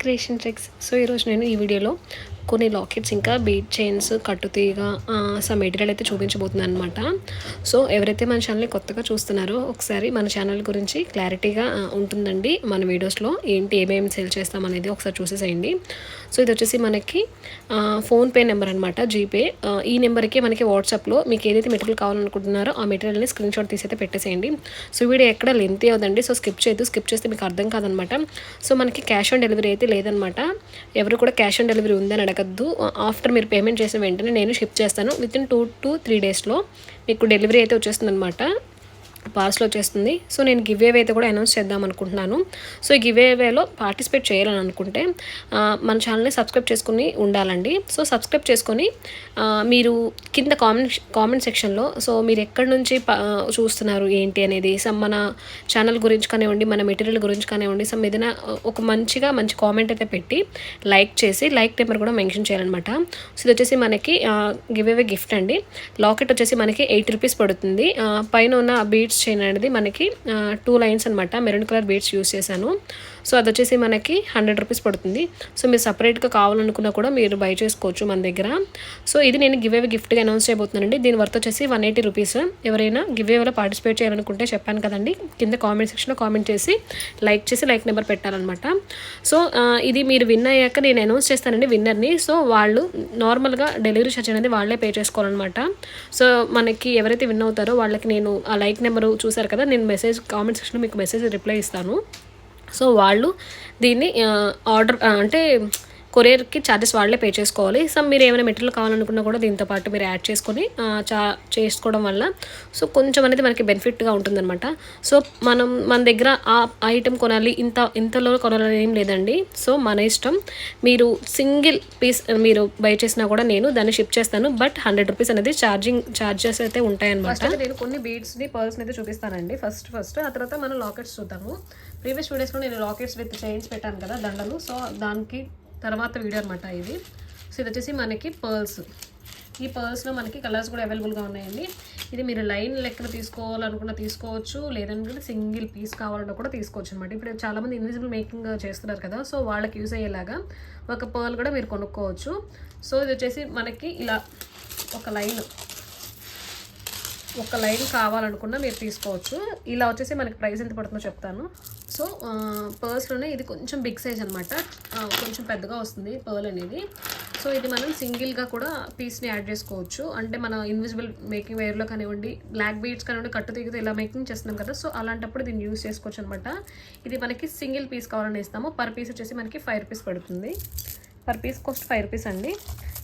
Creation tricks so ఈరోజు నేను ఈ వీడియోలో కొన్ని లాకెట్స్ ఇంకా బీట్ చైన్స్ కట్టుతీగ సమ్ మెటీరియల్ అయితే చూపించబోతుంది అనమాట సో ఎవరైతే మన ఛానల్ని కొత్తగా చూస్తున్నారో ఒకసారి మన ఛానల్ గురించి క్లారిటీగా ఉంటుందండి మన వీడియోస్లో ఏంటి ఏమేమి సేల్ చేస్తాం అనేది ఒకసారి చూసేసేయండి. సో ఇది వచ్చేసి మనకి ఫోన్పే నెంబర్ అనమాట జీపే ఈ నెంబర్కి మనకి వాట్సాప్లో మీకు ఏదైతే మెటీరియల్ కావాలనుకుంటున్నారో ఆ మెటీరియల్ని స్క్రీన్ షాట్ తీసి అయితే పెట్టేసేయండి. సో వీడియో ఎక్కడ లెంత్ అవుదండి సో స్కిప్ చేయదు స్కిప్ చేస్తే మీకు అర్థం కాదనమాట సో మనకి క్యాష్ ఆన్ డెలివరీ అయితే లేదనమాట ఎవరు కూడా క్యాష్ ఆన్ డెలివరీ ఉందని అడగద్దు ఆఫ్టర్ మీరు పేమెంట్ చేసిన వెంటనే నేను షిప్ చేస్తాను. Within two to three డేస్లో మీకు డెలివరీ అయితే వచ్చేస్తుంది అనమాట పార్సల్ వచ్చేస్తుంది సో నేను గివ్ అవే అయితే కూడా అనౌన్స్ చేద్దాం అనుకుంటున్నాను. సో ఈ గివ్ అవేలో పార్టిసిపేట్ చేయాలని అనుకుంటే మన ఛానల్ని సబ్స్క్రైబ్ చేసుకుని ఉండాలండి. సో సబ్స్క్రైబ్ చేసుకొని మీరు కింద కామెంట్ కామెంట్ సెక్షన్లో సో మీరు ఎక్కడి నుంచి ప- చూస్తున్నారు ఏంటి అనేది సమ్ మన ఛానల్ గురించి కానివ్వండి మన మెటీరియల్ గురించి కానివ్వండి సమ్ ఏదైనా ఒక మంచిగా మంచి కామెంట్ అయితే పెట్టి లైక్ చేసి లైక్ నెంబర్ కూడా మెన్షన్ చేయాలన్నమాట. సో ఇది వచ్చేసి మనకి గివ్ అవే గిఫ్ట్ అండి. లాకెట్ వచ్చేసి మనకి ఎయిట్ రూపీస్ పడుతుంది. పైన ఉన్న బీట్ బీడ్స్ చైన్ అనేది మనకి టూ లైన్స్ అనమాట మెరూన్ కలర్ బీడ్స్ యూస్ చేశాను. సో అది వచ్చేసి మనకి హండ్రెడ్ రూపీస్ పడుతుంది. సో మీరు సపరేట్గా కావాలనుకున్నా కూడా మీరు బై చేసుకోవచ్చు మన దగ్గర. సో ఇది నేను గివ్ అవే గిఫ్ట్గా అనౌన్స్ చేయబోతున్నానండి. దీని వర్త్ వచ్చేసి వన్ ఎయిటీ రూపీస్ ఎవరైనా గివ్ అవేలో పార్టిసిపేట్ చేయాలనుకుంటే చెప్పాను కదండి. కింద కామెంట్ సెక్షన్లో కామెంట్ చేసి లైక్ చేసి లైక్ నెంబర్ పెట్టాలన్నమాట. సో ఇది మీరు విన్ అయ్యాక నేను అనౌన్స్ చేస్తానండి విన్నర్ని సో వాళ్ళు నార్మల్గా డెలివరీ ఛార్జ్ అనేది వాళ్ళే పే చేసుకోవాలన్నమాట. సో మనకి ఎవరైతే విన్ అవుతారో వాళ్ళకి నేను ఆ లైక్ నెంబర్ చూశారు కదా నేను మెసేజ్ కామెంట్ సెక్షన్లో మీకు మెసేజ్ రిప్లై ఇస్తాను. సో వాళ్ళు దీన్ని ఆర్డర్ అంటే కొరియర్కి ఛార్జెస్ వాళ్ళే పే చేసుకోవాలి. సో మీరు ఏమైనా మెటీరియల్ కావాలనుకున్నా కూడా దీంతో పాటు మీరు యాడ్ చేసుకొని చా చేసుకోవడం వల్ల సో కొంచెం అనేది మనకి బెనిఫిట్గా ఉంటుందన్నమాట. సో మనం మన దగ్గర ఆ ఐటెం కొనాలి ఇంత ఇంతలో కొనాలని ఏం లేదండి. సో మన ఇష్టం. మీరు సింగిల్ పీస్ మీరు బై చేసినా కూడా నేను దాన్ని షిప్ చేస్తాను. బట్ హండ్రెడ్ రూపీస్ అనేది ఛార్జింగ్ ఛార్జెస్ అయితే ఉంటాయన్నమాట. నేను కొన్ని బీడ్స్ని పర్ల్స్ని అయితే చూపిస్తానండి. First first. ఆ తర్వాత మనం లాకెట్స్ చూద్దాము. ప్రీవియస్ వీడియోస్లో నేను లాకెట్స్ విత్ చైన్స్ పెట్టాను కదా దండలు. సో దానికి తర్వాత వీడియో అనమాట ఇది. సో ఇది వచ్చేసి మనకి పర్ల్స్ ఈ పర్ల్స్లో మనకి కలర్స్ కూడా అవైలబుల్గా ఉన్నాయండి. ఇది మీరు లైన్ లెక్కన తీసుకోవాలనుకున్న తీసుకోవచ్చు. లేదంటే సింగిల్ పీస్ కావాలన్నా కూడా తీసుకోవచ్చు అనమాట ఇప్పుడు చాలామంది ఇన్విజిబుల్ మేకింగ్ చేస్తున్నారు కదా సో వాళ్ళకి యూజ్ అయ్యేలాగా ఒక పర్ల్ కూడా మీరు కొనుక్కోవచ్చు. సో ఇది వచ్చేసి మనకి ఇలా ఒక లైన్ ఒక లైన్ కావాలనుకున్నా మీరు తీసుకోవచ్చు. ఇలా వచ్చేసి మనకి ప్రైస్ ఎంత పడుతుందో చెప్తాను. సో పర్స్లోనే ఇది కొంచెం బిగ్ సైజ్ అనమాట కొంచెం పెద్దగా వస్తుంది పర్ల్ అనేది. సో ఇది మనం సింగిల్గా కూడా పీస్ని యాడ్ చేసుకోవచ్చు. అంటే మన ఇన్విజిబుల్ మేకింగ్ వేర్లో కానివ్వండి బ్లాక్ బీడ్స్ కానివ్వండి కట్టు తీగితే ఇలా మేకింగ్ చేస్తున్నాం కదా. సో అలాంటప్పుడు దీన్ని యూస్ చేసుకోవచ్చు అనమాట ఇది మనకి సింగిల్ పీస్ కావాలని ఇస్తాము. పర్ పీస్ వచ్చేసి మనకి ఫైవ్ రూపీస్ పడుతుంది. Per piece cost five rupees అండి.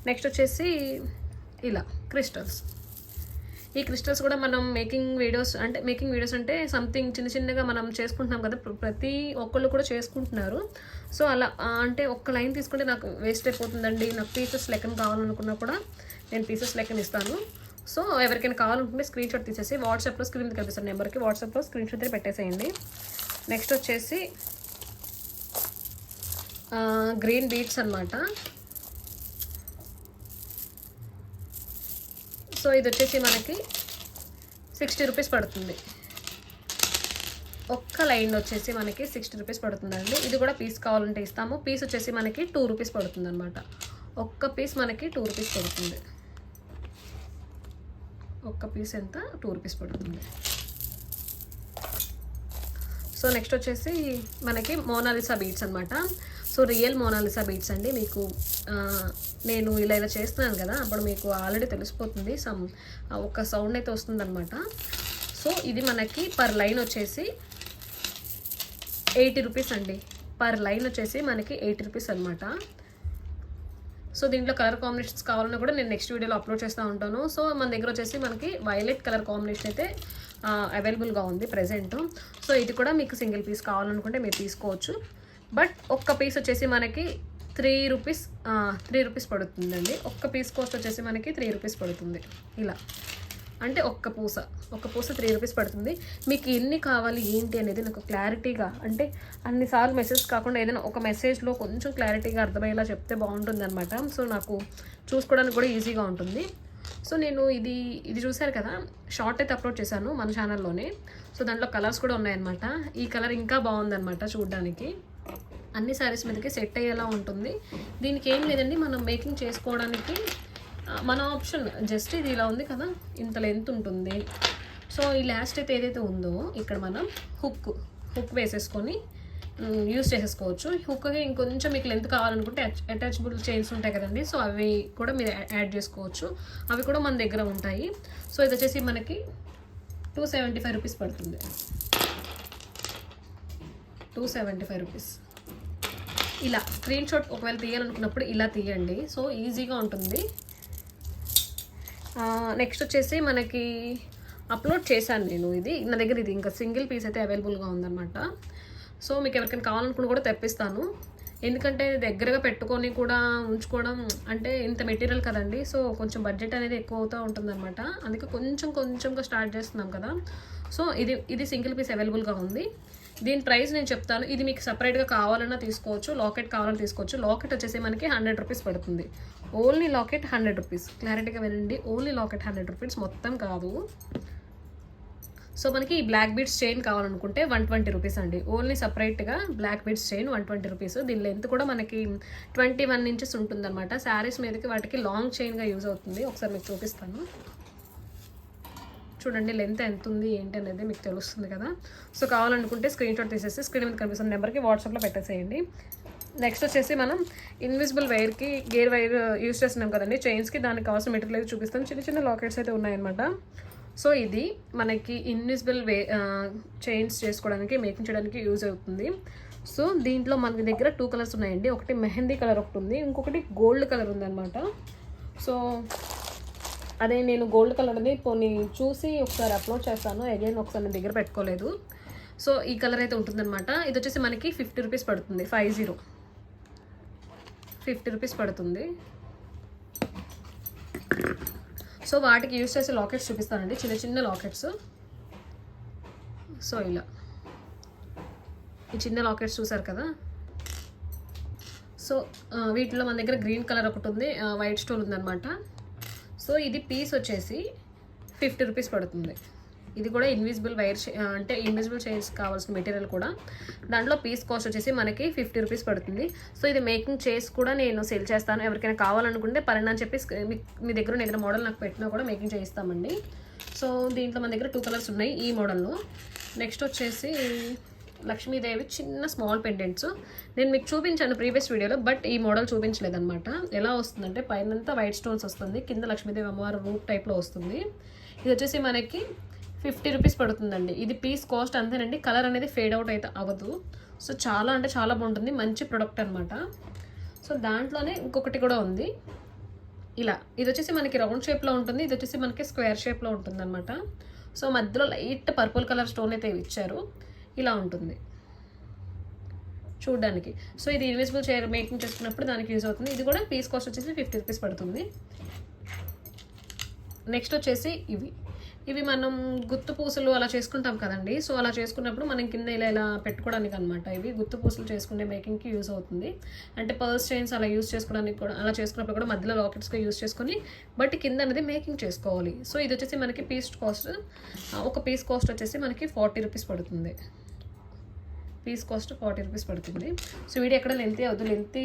నెక్స్ట్ వచ్చేసి ఇలా క్రిస్టల్స్ ఈ క్రిస్టల్స్ కూడా మనం మేకింగ్ వీడియోస్ అంటే మేకింగ్ వీడియోస్ అంటే సంథింగ్ చిన్న చిన్నగా మనం చేసుకుంటున్నాం కదా ప్ర- ప్రతి ఒక్కళ్ళు కూడా చేసుకుంటున్నారు. సో అలా అంటే ఒక్క లైన్ తీసుకుంటే నాకు వేస్ట్ అయిపోతుందండి. నాకు పీసెస్ లెక్కన కావాలనుకున్నా కూడా నేను పీసెస్ లెక్కన ఇస్తాను. సో ఎవరికైనా కావాలనుకుంటే స్క్రీన్ షాట్ తీసేసి వాట్సాప్లో స్క్రీన్ మీద నెంబర్కి వాట్సాప్లో స్క్రీన్ షాట్ పెట్టేసేయండి. నెక్స్ట్ వచ్చేసి గ్రీన్ బీట్స్ అన్నమాట. సో ఇది వచ్చేసి మనకి సిక్స్టీ రూపీస్ పడుతుంది. ఒక్క లైన్ వచ్చేసి మనకి సిక్స్టీ రూపీస్ పడుతుందండి. ఇది కూడా పీస్ కావాలంటే ఇస్తాము. పీస్ వచ్చేసి మనకి టూ రూపీస్ పడుతుంది అనమాట ఒక్క పీస్ మనకి టూ రూపీస్ పడుతుంది. ఒక్క పీస్ ఎంత? టూ రూపీస్ పడుతుంది. సో నెక్స్ట్ వచ్చేసి మనకి మోనాలిసా బీట్స్ అనమాట so real Mona Lisa beads అండి. మీకు నేను ఇలా ఇలా చేస్తున్నాను కదా అప్పుడు మీకు ఆల్రెడీ తెలిసిపోతుంది. సమ్ ఒక సౌండ్ అయితే వస్తుందన్నమాట. సో ఇది మనకి పర్ లైన్ వచ్చేసి ఎయిటీ రూపీస్ అండి. పర్ లైన్ వచ్చేసి మనకి ఎయిటీ రూపీస్ అనమాట సో దీంట్లో కలర్ కాంబినేషన్స్ కావాలన్నా కూడా నేను నెక్స్ట్ వీడియోలో అప్లోడ్ చేస్తూ ఉంటాను. సో మన దగ్గర వచ్చేసి మనకి వైలెట్ కలర్ కాంబినేషన్ అయితే అవైలబుల్గా ఉంది ప్రజెంట్ సో ఇది కూడా మీకు సింగిల్ పీస్ కావాలనుకుంటే మీరు తీసుకోవచ్చు. బట్ ఒక్క పీస్ వచ్చేసి మనకి త్రీ రూపీస్ త్రీ రూపీస్ పడుతుందండి. ఒక్క పీస్ కాస్ట్ వచ్చేసి మనకి త్రీ రూపీస్ పడుతుంది. ఇలా. అంటే ఒక్క పూస. ఒక్క పూస త్రీ రూపీస్ పడుతుంది. మీకు ఎన్ని కావాలి ఏంటి అనేది నాకు క్లారిటీగా అంటే అన్నిసార్లు మెసేజ్ కాకుండా ఏదైనా ఒక మెసేజ్లో కొంచెం క్లారిటీగా అర్థమయ్యేలా చెప్తే బాగుంటుంది అనమాట సో నాకు చూసుకోవడానికి కూడా ఈజీగా ఉంటుంది. సో నేను ఇది ఇది చూశారు కదా షార్ట్ అయితే అప్లోడ్ చేశాను మన ఛానల్లోనే. సో దాంట్లో కలర్స్ కూడా ఉన్నాయన్నమాట. ఈ కలర్ ఇంకా బాగుందన్నమాట చూడడానికి. అన్ని శారీస్ మీదకి సెట్ అయ్యేలా ఉంటుంది. దీనికి ఏం లేదండి మనం మేకింగ్ చేసుకోవడానికి మన ఆప్షన్ జస్ట్ ఇది ఇలా ఉంది కదా ఇంత లెంత్ ఉంటుంది. సో ఈ లాస్ట్ అయితే ఏదైతే ఉందో ఇక్కడ మనం హుక్ హుక్ వేసేసుకొని యూస్ చేసేసుకోవచ్చు. హుక్కి ఇంకొంచెం మీకు లెంత్ కావాలనుకుంటే అటాచబుల్ చైన్స్ ఉంటాయి కదండి సో అవి కూడా మీరు యాడ్ చేసుకోవచ్చు. అవి కూడా మన దగ్గర ఉంటాయి. సో ఇది వచ్చేసి మనకి టూ సెవెంటీ ఫైవ్ రూపీస్ పడుతుంది. టూ సెవెంటీ ఫైవ్ రూపీస్ ఇలా స్క్రీన్ షాట్ ఒకవేళ తీయాలనుకున్నప్పుడు ఇలా తీయండి. సో ఈజీగా ఉంటుంది. నెక్స్ట్ వచ్చేసి మనకి అప్లోడ్ చేశాను నేను ఇది. నా దగ్గర ఇది ఇంకా సింగిల్ పీస్ అయితే అవైలబుల్గా ఉందన్నమాట. సో మీకు ఎవరికైనా కావాలనుకుని కూడా తెప్పిస్తాను. ఎందుకంటే దగ్గరగా పెట్టుకొని కూడా ఉంచుకోవడం అంటే ఇంత మెటీరియల్ కదండి. సో కొంచెం బడ్జెట్ అనేది ఎక్కువ అవుతూ ఉంటుందన్నమాట. అందుకే కొంచెం కొంచెంగా స్టార్ట్ చేస్తున్నాం కదా. సో ఇది ఇది సింగిల్ పీస్ అవైలబుల్గా ఉంది. దీని ప్రైస్ నేను చెప్తాను. ఇది మీకు సపరేట్గా కావాలన్నా తీసుకోవచ్చు లాకెట్ కావాలన్నా తీసుకోవచ్చు. లాకెట్ వచ్చేసి మనకి హండ్రెడ్ రూపీస్ పడుతుంది. ఓన్లీ లాకెట్ హండ్రెడ్ రూపీస్ క్లారిటీగా వినండి. ఓన్లీ లాకెట్ హండ్రెడ్ రూపీస్ మొత్తం కాదు. సో మనకి ఈ బ్లాక్ బీడ్స్ చైన్ కావాలనుకుంటే వన్ ట్వంటీ రూపీస్ అండి. ఓన్లీ సపరేట్గా black beads chain one twenty rupees దీని లెంత్ కూడా మనకి ట్వంటీ వన్ ఇంచెస్ ఉంటుందన్నమాట. శారీస్ మీదకి వాటికి లాంగ్ చైన్గా యూజ్ అవుతుంది. ఒకసారి మీకు చూపిస్తాను. చూడండి లెంత్ ఎంత ఉంది ఏంటి అనేది మీకు తెలుస్తుంది కదా. సో కావాలనుకుంటే స్క్రీన్ షాట్ తీసేసి స్క్రీన్ మీద కనిపిస్తున్న నెంబర్కి వాట్సాప్లో పెట్టేసేయండి. నెక్స్ట్ వచ్చేసి మనం ఇన్విజిబుల్ వైర్కి గేర్ వైర్ యూస్ చేస్తున్నాం కదండి. చైన్స్కి దానికి కావాల్సిన మెటీరియల్ అయితే చూపిస్తాం. చిన్న చిన్న లాకెట్స్ అయితే ఉన్నాయన్నమాట. సో ఇది మనకి ఇన్విజిబుల్ వే చైన్స్ చేసుకోవడానికి మేకింగ్ చేయడానికి యూజ్ అవుతుంది. సో దీంట్లో మనకి దగ్గర టూ కలర్స్ ఉన్నాయండి. ఒకటి మెహందీ కలర్ ఒకటి ఉంది. ఇంకొకటి గోల్డ్ కలర్ ఉందన్నమాట. సో అదే నేను గోల్డ్ కలర్ది పోనీ చూసి ఒకసారి అప్లోడ్ చేస్తాను. అగైన్ ఒకసారి నేను దగ్గర పెట్టుకోలేదు. సో ఈ కలర్ అయితే ఉంటుందన్నమాట. ఇది వచ్చేసి మనకి ఫిఫ్టీ రూపీస్ పడుతుంది. Five zero. ఫిఫ్టీ రూపీస్ పడుతుంది. సో వాటికి యూస్ చేసే లాకెట్స్ చూపిస్తానండి. చిన్న చిన్న లాకెట్స్. సో ఇలా. ఈ చిన్న లాకెట్స్ చూసారు కదా? సో వీటిలో మన దగ్గర గ్రీన్ కలర్ ఒకటి ఉంది. వైట్ స్టోన్ ఉందన్నమాట. సో ఇది పీస్ వచ్చేసి ఫిఫ్టీ రూపీస్ పడుతుంది. ఇది కూడా ఇన్విజిబుల్ వైర్ అంటే ఇన్విజిబుల్ చైర్స్ కావాల్సిన మెటీరియల్ కూడా. దాంట్లో పీస్ కాస్ట్ వచ్చేసి మనకి ఫిఫ్టీ రూపీస్ పడుతుంది. సో ఇది మేకింగ్ చేసి కూడా నేను సేల్ చేస్తాను. ఎవరికైనా కావాలనుకుంటే పలానా అని చెప్పి మీ- మీ దగ్గర ఏదైనా మోడల్ నాకు పెట్టినా కూడా మేకింగ్ చేయిస్తామండి. సో దీంట్లో మన దగ్గర టూ కలర్స్ ఉన్నాయి ఈ మోడల్లో నెక్స్ట్ వచ్చేసి లక్ష్మీదేవి చిన్న స్మాల్ పెండెంట్స్. నేను మీకు చూపించాను ప్రీవియస్ వీడియోలో బట్ ఈ మోడల్ చూపించలేదన్నమాట. ఎలా వస్తుందంటే పైనంతా వైట్ స్టోన్స్ వస్తుంది కింద లక్ష్మీదేవి అమ్మవారు రూప్ టైప్లో వస్తుంది. ఇది వచ్చేసి మనకి ఫిఫ్టీ రూపీస్ పడుతుందండి. ఇది పీస్ కాస్ట్ అంతేనండి కలర్ అనేది ఫేడ్ అవుట్ అయితే అవ్వదు. సో చాలా అంటే చాలా బాగుంటుంది మంచి ప్రొడక్ట్ అనమాట సో దాంట్లోనే ఇంకొకటి కూడా ఉంది. ఇలా ఇది వచ్చేసి మనకి రౌండ్ షేప్లో ఉంటుంది ఇది వచ్చేసి మనకి స్క్వేర్ షేప్లో ఉంటుంది అనమాట సో మధ్యలో లైట్ పర్పుల్ కలర్ స్టోన్ అయితే ఇచ్చారు. ఇలా ఉంటుంది. చూడడానికి. సో ఇది ఇన్విజిబుల్ చైర్ మేకింగ్ చేసుకున్నప్పుడు దానికి యూజ్ అవుతుంది. ఇది కూడా పీస్ కాస్ట్ వచ్చేసి ఫిఫ్టీ రూపీస్ పడుతుంది. నెక్స్ట్ వచ్చేసి ఇవి. ఇవి మనం గుత్తు పూసలు అలా చేసుకుంటాం కదండి. సో అలా చేసుకున్నప్పుడు మనం కింద ఇలా ఇలా పెట్టుకోవడానికి అనమాట ఇవి గుత్తు పూసలు చేసుకునే మేకింగ్కి యూజ్ అవుతుంది. అంటే పర్స్ చైన్స్ అలా యూజ్ చేసుకోవడానికి కూడా అలా చేసుకున్నప్పుడు కూడా మధ్యలో లాకెట్స్గా యూజ్ చేసుకొని బట్ కింద అనేది మేకింగ్ చేసుకోవాలి. సో ఇది వచ్చేసి మనకి పీస్ కాస్ట్ ఒక పీస్ కాస్ట్ వచ్చేసి మనకి ఫార్టీ రూపీస్ పడుతుంది. పీస్ కాస్ట్ ఫార్టీ రూపీస్ పడుతుంది. సో వీడియో ఎక్కడ లెంతీ అవుతుంది లెంతీ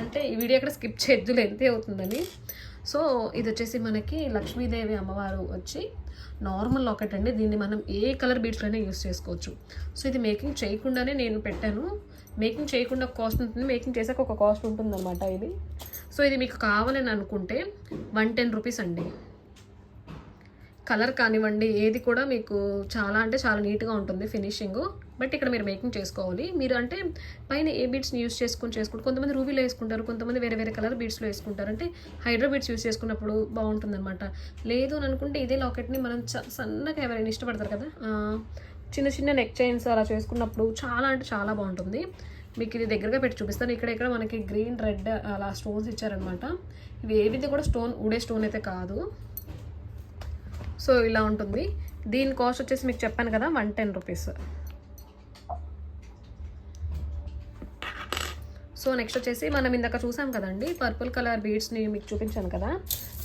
అంటే ఈ వీడియో ఎక్కడ స్కిప్ చేయొద్దు లెంతీ అవుతుందని. సో ఇది వచ్చేసి మనకి లక్ష్మీదేవి అమ్మవారు వచ్చి నార్మల్ లాకెట్ అండి. దీన్ని మనం ఏ కలర్ బీట్స్లోనే యూస్ చేసుకోవచ్చు. సో ఇది మేకింగ్ చేయకుండానే నేను పెట్టాను. మేకింగ్ చేయకుండా ఒక కాస్ట్ ఉంటుంది. మేకింగ్ చేసాక ఒక కాస్ట్ ఉంటుందన్నమాట ఇది. సో ఇది మీకు కావాలని అనుకుంటే వన్ టెన్ రూపీస్ అండి. కలర్ కానివ్వండి ఏది కూడా మీకు చాలా అంటే చాలా నీట్గా ఉంటుంది ఫినిషింగ్. బట్ ఇక్కడ మీరు మేకింగ్ చేసుకోవాలి. మీరు అంటే పైన ఏ బీడ్స్ని యూస్ చేసుకొని చేసుకుంటారు కొంతమంది రూబీలో వేసుకుంటారు కొంతమంది వేరే వేరే కలర్ బీడ్స్లో వేసుకుంటారు. అంటే హైడ్రో బీడ్స్ యూస్ చేసుకున్నప్పుడు బాగుంటుంది అనమాట లేదు అని అనుకుంటే ఇదే లాకెట్ని మనం సన్నగా ఎవరైనా ఇష్టపడతారు కదా చిన్న చిన్న నెక్ చైన్స్ అలా చేసుకున్నప్పుడు చాలా అంటే చాలా బాగుంటుంది. మీకు ఇది దగ్గరగా పెట్టి చూపిస్తాను. ఇక్కడ ఇక్కడ మనకి గ్రీన్ రెడ్ అలా స్టోన్స్ ఇచ్చారనమాట ఇవి ఏవిది కూడా స్టోన్ ఉడే స్టోన్ అయితే కాదు. సో ఇలా ఉంటుంది. దీని కాస్ట్ వచ్చేసి మీకు చెప్పాను కదా one ten rupees. So next వచ్చేసి మనం ఇందాక చూసాం కదండి పర్పుల్ కలర్ బీడ్స్ని మీకు చూపించాను కదా.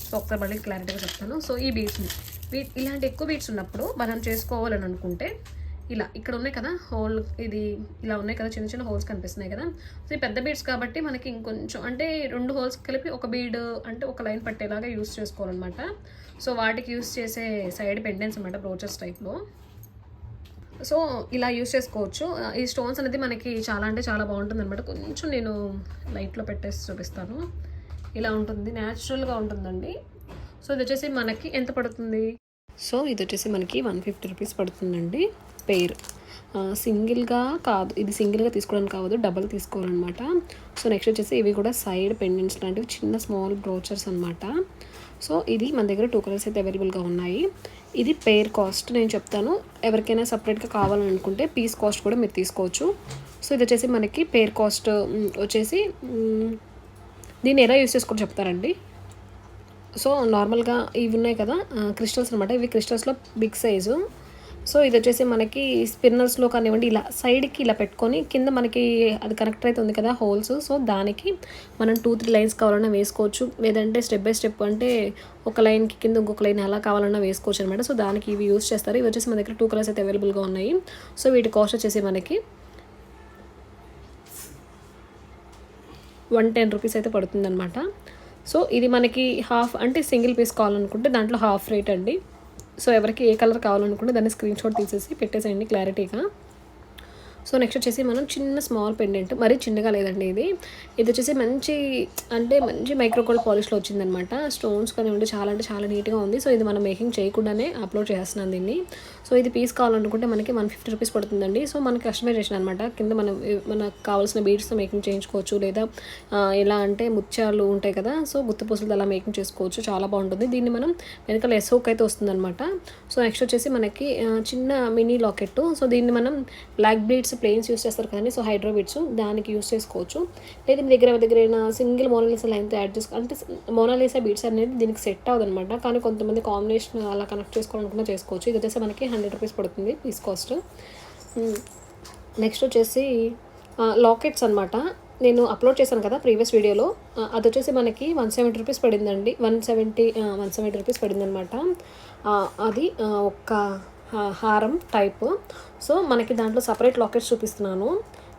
సో ఒకసారి మళ్ళీ క్లారిటీగా చెప్తాను. సో ఈ బీడ్స్ని వీ ఇలాంటి ఎక్కువ బీడ్స్ ఉన్నప్పుడు మనం చేసుకోవాలని అనుకుంటే ఇలా ఇక్కడ ఉన్నాయి కదా హోల్ ఇది ఇలా ఉన్నాయి కదా చిన్న చిన్న హోల్స్ కనిపిస్తున్నాయి కదా. సో ఈ పెద్ద బీడ్స్ కాబట్టి మనకి ఇంకొంచెం అంటే రెండు హోల్స్ కలిపి ఒక బీడ్ అంటే ఒక లైన్ పట్టేలాగా యూస్ చేసుకోవాలన్నమాట. సో వాటికి యూస్ చేసే సైడ్ పెండెన్స్ అనమాట బ్రోచెస్ టైప్లో. సో ఇలా యూస్ చేసుకోవచ్చు. ఈ స్టోన్స్ అనేది మనకి చాలా అంటే చాలా బాగుంటుంది అనమాట కొంచెం నేను లైట్లో పెట్టేసి చూపిస్తాను. ఇలా ఉంటుంది న్యాచురల్గా ఉంటుందండి. సో ఇది వచ్చేసి మనకి ఎంత పడుతుంది? సో ఇది వచ్చేసి మనకి వన్ ఫిఫ్టీ రూపీస్ పడుతుందండి పెయిర్ సింగిల్గా కాదు ఇది సింగిల్గా తీసుకోవడానికి కావద్దు డబల్ తీసుకోవాలన్నమాట. సో నెక్స్ట్ వచ్చేసి ఇవి కూడా సైడ్ పెండెంట్స్ లాంటివి చిన్న స్మాల్ బ్రోచర్స్ అనమాట సో ఇది మన దగ్గర టూ కలర్స్ అయితే అవైలబుల్గా ఉన్నాయి. ఇది పేర్ కాస్ట్ నేను చెప్తాను. ఎవరికైనా సపరేట్గా కావాలనుకుంటే పీస్ కాస్ట్ కూడా మీరు తీసుకోవచ్చు. సో ఇది వచ్చేసి మనకి పేర్ కాస్ట్ వచ్చేసి దీన్ని ఎలా యూస్ చేసుకోవడం చెప్తారండి? సో నార్మల్గా ఇవి ఉన్నాయి కదా క్రిస్టల్స్ అనమాట ఇవి క్రిస్టల్స్లో బిగ్ సైజు సో ఇది వచ్చేసి మనకి స్పిన్నర్స్లో కానివ్వండి ఇలా సైడ్కి ఇలా పెట్టుకొని కింద మనకి అది కనెక్ట్ అవుతుంది కదా హోల్స్. సో దానికి మనం టూ త్రీ లైన్స్ కావాలన్నా వేసుకోవచ్చు. లేదంటే స్టెప్ బై స్టెప్ అంటే ఒక లైన్కి కింద ఇంకొక లైన్ అలా కావాలన్నా వేసుకోవచ్చు అనమాట సో దానికి ఇవి యూస్ చేస్తారు. ఇవి వచ్చేసి మన దగ్గర టూ కలర్స్ అయితే అవైలబుల్గా ఉన్నాయి. సో వీటి కాస్ట్ వచ్చేసి మనకి వన్ టెన్ రూపీస్ అయితే పడుతుందన్నమాట. సో ఇది మనకి హాఫ్ అంటే సింగిల్ పీస్ కావాలనుకుంటే దాంట్లో హాఫ్ రేట్ అండి. సో ఎవరికి ఏ కలర్ కావాలనుకుంటే దాన్ని స్క్రీన్ షాట్ తీసేసి పెట్టేసేయండి క్లారిటీగా సో నెక్స్ట్ వచ్చేసి మనం చిన్న స్మాల్ పెండెంట్ మరీ చిన్నగా లేదండి ఇది. ఇది వచ్చేసి మంచి అంటే మంచి మైక్రోకోల్ పాలిష్లో వచ్చిందనమాట. స్టోన్స్ కానివ్వండి చాలా అంటే చాలా నీట్గా ఉంది. సో ఇది మనం మేకింగ్ చేయకుండానే అప్లోడ్ చేస్తున్నాను దీన్ని. సో ఇది పీస్ కావాలనుకుంటే మనకి వన్ ఫిఫ్టీ రూపీస్ పడుతుందండి. సో మనకి కస్టమైజేషన్ అనమాట. కింద మనం మనకు కావాల్సిన బీడ్స్తో మేకింగ్ చేయించుకోవచ్చు. లేదా ఎలా అంటే ముత్యాలు ఉంటాయి కదా సో గుత్తపూసలతో అలా మేకింగ్ చేసుకోవచ్చు. చాలా బాగుంటుంది. దీన్ని మనం వెనకాల ఎస్ఓక్ అయితే వస్తుందన్నమాట సో నెక్స్ట్ వచ్చేసి మనకి చిన్న మినీ లాకెట్ సో దీన్ని మనం బ్లాక్ బీడ్స్ ప్లేన్స్ యూస్ చేస్తారు కానీ సో హైడ్రోబీడ్స్ దానికి యూస్ చేసుకోవచ్చు. లేదా మీ దగ్గర దగ్గర సింగిల్ మోనాలిసా లైన్తో యాడ్ చేసుకో అంటే మోనాలిసా బీడ్స్ అనేది దీనికి సెట్ అవ్వదు అనమాట కానీ కొంతమంది కాంబినేషన్ అలా కనెక్ట్ చేసుకోవాలనుకున్నా చేసుకోవచ్చు. ఇది వచ్చేసి మనకి హండ్రెడ్ రూపీస్ పడుతుంది పీస్ కాస్ట్. నెక్స్ట్ వచ్చేసి లాకెట్స్ అనమాట నేను అప్లోడ్ చేశాను కదా ప్రీవియస్ వీడియోలో. అది వచ్చేసి మనకి వన్ సెవెంటీ రూపీస్ పడిందండి. One seventy one seventy rupees పడిందనమాట అది ఒక ఒక్క హారం టైప్ సో మనకి దాంట్లో సపరేట్ లాకెట్స్ చూపిస్తున్నాను.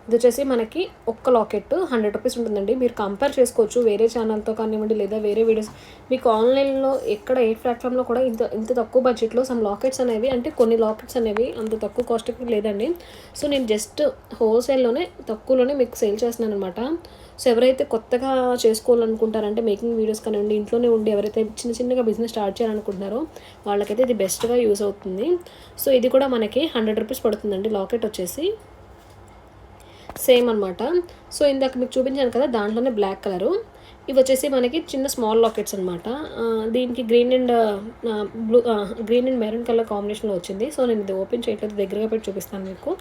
ఇది వచ్చేసి మనకి ఒక్క లాకెట్ హండ్రెడ్ రూపీస్ ఉంటుందండి. మీరు కంపేర్ చేసుకోవచ్చు. వేరే ఛానల్తో కానివ్వండి లేదా వేరే వీడియోస్ మీకు ఆన్లైన్లో ఎక్కడ ఏ ప్లాట్ఫామ్లో కూడా ఇంత ఇంత తక్కువ బడ్జెట్లో సమ్ లాకెట్స్ అనేవి అంటే కొన్ని లాకెట్స్ అనేవి అంత తక్కువ కాస్ట్కి లేదండి. సో నేను జస్ట్ హోల్సేల్లోనే తక్కువలోనే మీకు సేల్ చేస్తున్నాను అనమాట సో ఎవరైతే కొత్తగా చేసుకోవాలనుకుంటారంటే మేకింగ్ వీడియోస్ కానివ్వండి ఇంట్లోనే ఉండి ఎవరైతే చిన్న చిన్నగా బిజినెస్ స్టార్ట్ చేయాలనుకుంటున్నారో వాళ్ళకైతే ఇది బెస్ట్గా యూస్ అవుతుంది. సో ఇది కూడా మనకి హండ్రెడ్ రూపీస్ పడుతుందండి లాకెట్ వచ్చేసి. సేమ్ అనమాట సో ఇందాక మీకు చూపించాను కదా దాంట్లోనే బ్లాక్ కలరు ఇవి వచ్చేసి మనకి చిన్న స్మాల్ లాకెట్స్ అనమాట దీనికి green and blue green and maroon colour కాంబినేషన్లో వచ్చింది. సో నేను ఇది ఓపెన్ చేయట్లేదు దగ్గరగా పెట్టి చూపిస్తాను మీకు.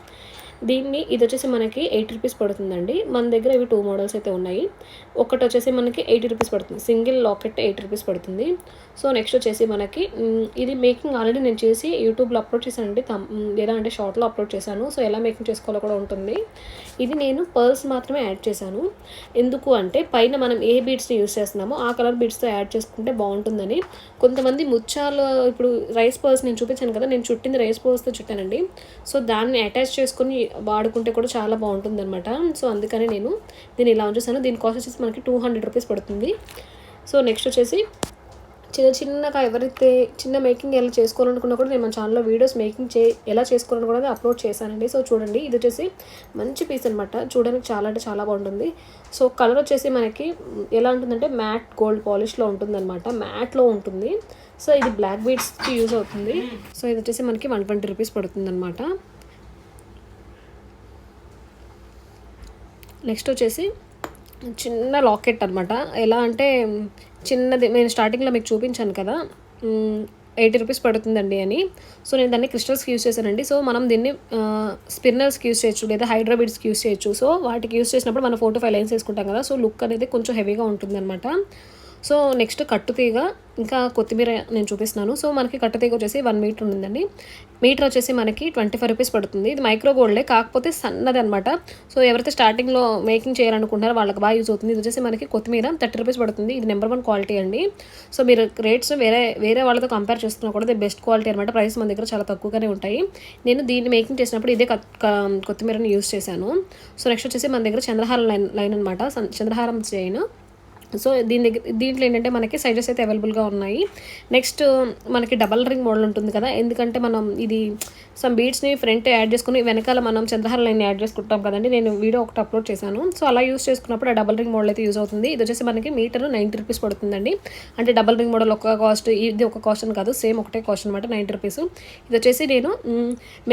దీన్ని ఇది వచ్చేసి మనకి ఎయిట్ రూపీస్ పడుతుందండి. మన దగ్గర ఇవి టూ మోడల్స్ అయితే ఉన్నాయి. ఒకటి వచ్చేసి మనకి ఎయిటీ రూపీస్ పడుతుంది. సింగిల్ లాకెట్ ఎయిట్ రూపీస్ పడుతుంది. సో నెక్స్ట్ వచ్చేసి మనకి ఇది మేకింగ్ ఆల్రెడీ నేను చేసి యూట్యూబ్లో అప్లోడ్ చేశానండి. తమ్ ఎలా అంటే షార్ట్లో అప్లోడ్ చేశాను. సో ఎలా మేకింగ్ చేసుకోవాలో కూడా ఉంటుంది. ఇది నేను పర్ల్స్ మాత్రమే యాడ్ చేశాను. ఎందుకు అంటే పైన మనం ఏ బీడ్స్ని యూస్ చేస్తున్నామో ఆ కలర్ బీడ్స్తో యాడ్ చేసుకుంటే బాగుంటుందని. కొంతమంది ముత్యాలు ఇప్పుడు రైస్ పర్ల్స్ నేను చూపించాను కదా నేను చుట్టింది రైస్ పర్ల్స్తో చుట్టానండి. సో దాన్ని అటాచ్ చేసుకొని వాడుకుంటే కూడా చాలా బాగుంటుంది అనమాట సో అందుకని నేను దీన్ని ఇలా ఉంచేసాను. దీని కాస్ట్ వచ్చేసి మనకి టూ హండ్రెడ్ రూపీస్ పడుతుంది. సో నెక్స్ట్ వచ్చేసి చిన్న చిన్నగా ఎవరైతే చిన్న మేకింగ్ ఎలా చేసుకోవాలనుకున్నా కూడా నేను మన ఛానల్లో వీడియోస్ మేకింగ్ చే ఎలా చేసుకోవాలని కూడా అప్లోడ్ చేశానండి. సో చూడండి. ఇది వచ్చేసి మంచి పీస్ అనమాట చూడడానికి చాలా అంటే చాలా బాగుంటుంది. సో కలర్ వచ్చేసి మనకి ఎలా ఉంటుందంటే మ్యాట్ గోల్డ్ పాలిష్లో ఉంటుందన్నమాట. మ్యాట్లో ఉంటుంది. సో ఇది బ్లాక్ బీడ్స్కి యూజ్ అవుతుంది. సో ఇది వచ్చేసి మనకి వన్ ట్వంటీ రూపీస్ పడుతుంది అనమాట నెక్స్ట్ వచ్చేసి చిన్న లాకెట్ అనమాట ఎలా అంటే చిన్నది నేను స్టార్టింగ్లో మీకు చూపించాను కదా ఎయిటీ రూపీస్ పడుతుందండి అని. సో నేను దాన్ని క్రిస్టల్స్కి యూస్ చేశానండి. సో మనం దీన్ని స్పిన్నర్స్కి యూస్ చేయొచ్చు లేదా హైడ్రోబిడ్స్కి యూస్ చేయొచ్చు. సో వాటికి యూస్ చేసినప్పుడు మనం ఫోటో ఫైవ్ లైన్స్ వేసుకుంటాం కదా సో లుక్ అనేది కొంచెం హెవీగా ఉంటుంది అనమాట సో నెక్స్ట్ కట్టుతీగ ఇంకా కొత్తిమీర నేను చూపిస్తున్నాను. సో మనకి కట్టుతీగ వచ్చేసి వన్ మీటర్ ఉందండి. మీటర్ వచ్చేసి మనకి ట్వంటీ ఫైవ్ రూపీస్ పడుతుంది. ఇది మైక్రో గోల్డే కాకపోతే సన్నది అనమాట సో ఎవరైతే స్టార్టింగ్లో మేకింగ్ చేయాలనుకుంటారో వాళ్ళకి బాగా యూజ్ అవుతుంది. ఇది వచ్చేసి మనకి కొత్తిమీర థర్టీ రూపీస్ పడుతుంది. ఇది నెంబర్ వన్ క్వాలిటీ అండి. సో మీరు రేట్స్ వేరే వేరే వాళ్ళతో కంపేర్ చేసుకున్నా కూడా ఇది బెస్ట్ క్వాలిటీ అనమాట ప్రైస్ మన దగ్గర చాలా తక్కువగానే ఉంటాయి. నేను దీన్ని మేకింగ్ చేసినప్పుడు ఇదే కత్- కొత్తిమీరని యూజ్ చేశాను. సో నెక్స్ట్ వచ్చేసి మన దగ్గర చంద్రహారం లైన్ లైన్ అనమాట చంద్రహారం చైన్ సో దీని దగ్గర దీంట్లో ఏంటంటే మనకి సైజెస్ అయితే అవైలబుల్గా ఉన్నాయి. నెక్స్ట్ మనకి డబల్ రింగ్ మోడల్ ఉంటుంది కదా. ఎందుకంటే మనం ఇది సమ్ బీడ్స్ని ఫ్రంట్ యాడ్ చేసుకుని వెనకాల మనం చంద్రహార లైన్ యాడ్ చేసుకుంటాం కదండి. నేను వీడియో ఒకటి అప్లోడ్ చేశాను. సో అలా యూస్ చేసుకున్నప్పుడు ఆ డబల్ రింగ్ మోడల్ అయితే యూస్ అవుతుంది. ఇది వచ్చేసి మనకి మీటర్ నైంటీ రూపీస్ పడుతుందండి. అంటే డబల్ రింగ్ మోడల్ ఒక కాస్ట్ ఇది ఒక కాస్ట్ అని కాదు సేమ్ ఒకటే కాస్ట్ అనమాట నైంటీ రూపీస్ ఇది వచ్చేసి నేను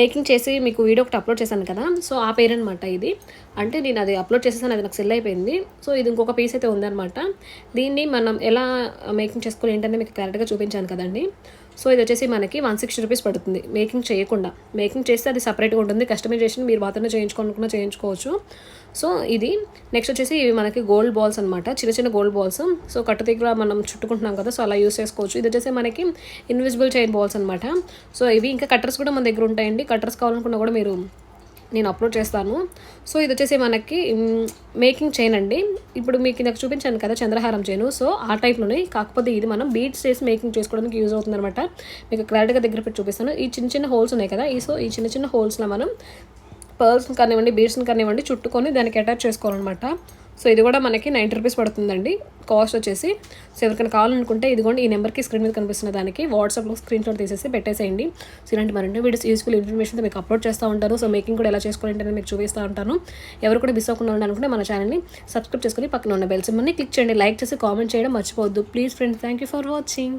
మేకింగ్ చేసి మీకు వీడియో ఒకటి అప్లోడ్ చేశాను కదా. సో ఆ పేరు అనమాట ఇది. అంటే నేను అది అప్లోడ్ చేసేసాను అది నాకు సెల్ అయిపోయింది. సో ఇది ఇంకొక పీస్ అయితే ఉందన్నమాట. దీన్ని మనం ఎలా మేకింగ్ చేసుకుని ఏంటనే మీకు కరెక్ట్గా చూపించాను కదండి. సో ఇది వచ్చేసి మనకి వన్ సిక్స్టీ రూపీస్ పడుతుంది మేకింగ్ చేయకుండా. మేకింగ్ చేస్తే అది సపరేట్గా ఉంటుంది. కస్టమైజేషన్ మీరు మాత్రమే చేయించుకోనుకున్నా చేయించుకోవచ్చు. సో ఇది నెక్స్ట్ వచ్చేసి ఇవి మనకి గోల్డ్ బాల్స్ అనమాట చిన్న చిన్న గోల్డ్ బాల్స్. సో కట్టుతీగ మనం చుట్టుకుంటున్నాం కదా సో అలా యూస్ చేసుకోవచ్చు. ఇది వచ్చేసి మనకి ఇన్విజిబుల్ చైన్ బాల్స్ అనమాట సో ఇవి ఇంకా కట్టర్స్ కూడా మన దగ్గర ఉంటాయండి. కట్టర్స్ కావాలనుకున్నా కూడా మీరు నేను అప్లోడ్ చేస్తాను. సో ఇది వచ్చేసి మనకి మేకింగ్ చైన్ అండి. ఇప్పుడు మీకు నాకు చూపించాను కదా చంద్రహారం చైన్ సో ఆ టైప్లోనే కాకపోతే ఇది మనం బీట్స్ చేసి మేకింగ్ చేసుకోవడానికి యూజ్ అవుతుందన్నమాట. మీకు క్లారిటీగా దగ్గర పెట్టి చూపిస్తాను. ఈ చిన్న చిన్న హోల్స్ ఉన్నాయి కదా ఈ సో ఈ చిన్న చిన్న హోల్స్లో మనం పర్ల్స్ని కానివ్వండి బీడ్స్ని కానివ్వండి చుట్టుకొని దానికి అటాచ్ చేసుకోవాలన్నమాట. సో ఇది కూడా మనకి నైంటీ రూపీస్ పడుతుందండి. కాస్ట్ వచ్చేసి సో ఎవరికైనా కావాలనుకుంటే ఇదిగోండి ఈ నెంబర్కి స్క్రీన్ మీద కనిపిస్తున్న దానికి వాట్సాప్లో స్క్రీన్ షాట్ తీసేసి పెట్టేసేయండి. సో ఇలాంటి మరిన్ని వీడియోస్ యూస్ఫుల్ ఇన్ఫర్మేషన్ మీకు అప్లోడ్ చేస్తూ ఉంటాను సో మేకింగ్ కూడా ఎలా చేసుకోవాలంటే నేను మీకు చూపిస్తూ ఉంటాను. ఎవరు కూడా మిస్ అవ్వకుండా ఉండాలనుకుంటే మన ఛానల్ని సబ్స్క్రైబ్ చేసుకుని పక్కన ఉన్న బెల్ సింబల్ని క్లిక్ చేయండి. లైక్ చేసి కామెంట్ చేయడం మర్చిపోవద్దు. Please friends thank you for watching.